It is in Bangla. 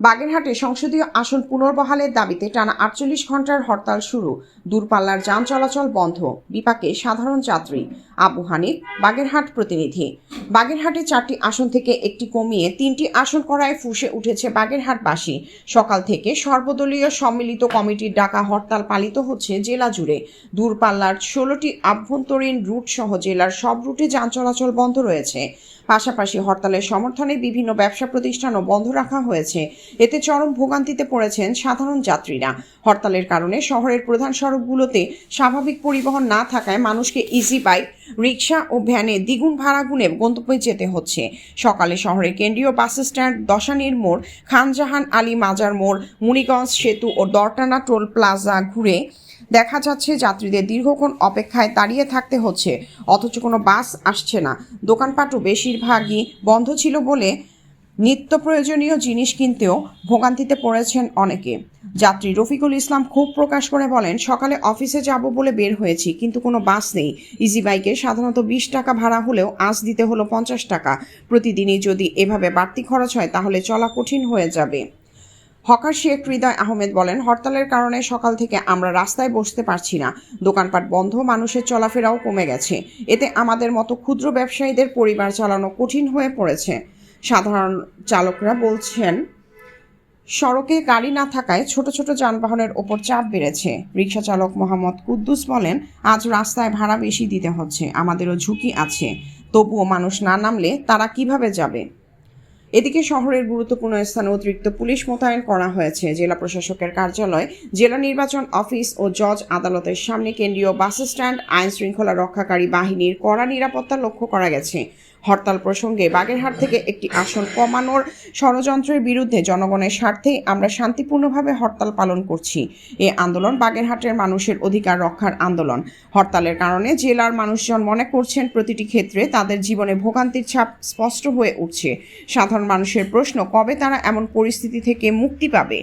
বাগেরহাটে সংসদীয় আসন পুনর্বহালের দাবিতে টানা আটচল্লিশ ঘণ্টার হরতাল শুরু। দূরপাল্লার যান চলাচল বন্ধ। বিপাকে সাধারণ যাত্রী। আবু হানিফ, বাগেরহাট প্রতিনিধি। বাগেরহাটে চারটি আসন থেকে একটি কমিয়ে তিনটি আসন করায় ফুসে উঠেছে বাগেরহাটবাসী। সকাল থেকে সর্বদলীয় সম্মিলিত কমিটির ডাকা হরতাল পালিত হচ্ছে জেলা জুড়ে। দূরপাল্লার ষোলোটি আভ্যন্তরীণ রুট সহ জেলার সব রুটে যান চলাচল বন্ধ রয়েছে। পাশাপাশি হরতালের সমর্থনে বিভিন্ন ব্যবসা প্রতিষ্ঠানও বন্ধ রাখা হয়েছে। এতে চরম ভোগান্তিতে পড়েছেন সাধারণ যাত্রীরা। হরতালের কারণে শহরের প্রধান সড়কগুলোতে স্বাভাবিক পরিবহন না থাকায় মানুষকে ইজি বাইক রিক্সা ও ভ্যানে দ্বিগুণ ভাড়া গুনে গন্তব্যে যেতে হচ্ছে। সকালে শহরের কেন্দ্রীয় বাস স্ট্যান্ড দশানির মোড়, খানজাহান আলী মাজার মোড়, মুনিগঞ্জ সেতু ও দরটানা টোল প্লাজা ঘুরে দেখা যাচ্ছে যাত্রীদের দীর্ঘক্ষণ অপেক্ষায় দাঁড়িয়ে থাকতে হচ্ছে। অথচ কোনো বাস আসছে না। দোকানপাটও বেশিরভাগই বন্ধ ছিল বলে নিত্য প্রয়োজনীয় জিনিস কিনতেও ভোগান্তিতে পড়েছেন অনেকে। যাত্রী রফিকুল ইসলাম ক্ষোভ প্রকাশ করে বলেন, সকালে অফিসে যাব বলে বের হয়েছি, কিন্তু কোনো বাস নেই। ইজি বাইকে সাধারণত বিশ টাকা ভাড়া হলেও আজ দিতে হলো পঞ্চাশ টাকা। প্রতিদিনই যদি এভাবে বাড়তি খরচ হয়, তাহলে চলা কঠিন হয়ে যাবে। হকার শেখ হৃদয় আহমেদ বলেন, হরতালের কারণে সকাল থেকে আমরা রাস্তায় বসতে পারছি না। দোকানপাট বন্ধ, মানুষের চলাফেরাও কমে গেছে। এতে আমাদের মতো ক্ষুদ্র ব্যবসায়ীদের পরিবার চালানো কঠিন হয়ে পড়েছে। সাধারণ চালকরা বলছেন, সড়কে গাড়ি না থাকায় ছোট ছোট যানবাহনের ওপর চাপ বেড়েছে। রিক্সা চালক মোহাম্মদ কুদ্দুস বলেন, আজ রাস্তায় ভাড়া বেশি দিতে হচ্ছে, আমাদেরও ঝুঁকি আছে। তবুও মানুষ না নামলে তারা কীভাবে যাবে? এদিকে শহরের গুরুত্বপূর্ণ স্থানে অতিরিক্ত পুলিশ মোতায়েন করা হয়েছে। জেলা প্রশাসকের কার্যালয়, জেলা নির্বাচন অফিস ও জজ আদালতের সামনে কেন্দ্রীয় বাস স্ট্যান্ড আইন শৃঙ্খলা রক্ষাকারী বাহিনীর কড়া নিরাপত্তা লক্ষ্য করা গেছে। হরতাল প্রসঙ্গে বাগেরহাট থেকে একটি আসন কমানোর ষড়যন্ত্রের বিরুদ্ধে জনগণের স্বার্থেই আমরা শান্তিপূর্ণভাবে হরতাল পালন করছি। এ আন্দোলন বাগেরহাটের মানুষের অধিকার রক্ষার আন্দোলন। হরতালের কারণে জেলার মানুষজন মনে করছেন প্রতিটি ক্ষেত্রে তাদের জীবনে ভোগান্তির ছাপ স্পষ্ট হয়ে উঠছে। সাধারণ মানুষের প্রশ্ন, কবে তারা এমন পরিস্থিতি থেকে মুক্তি পাবে?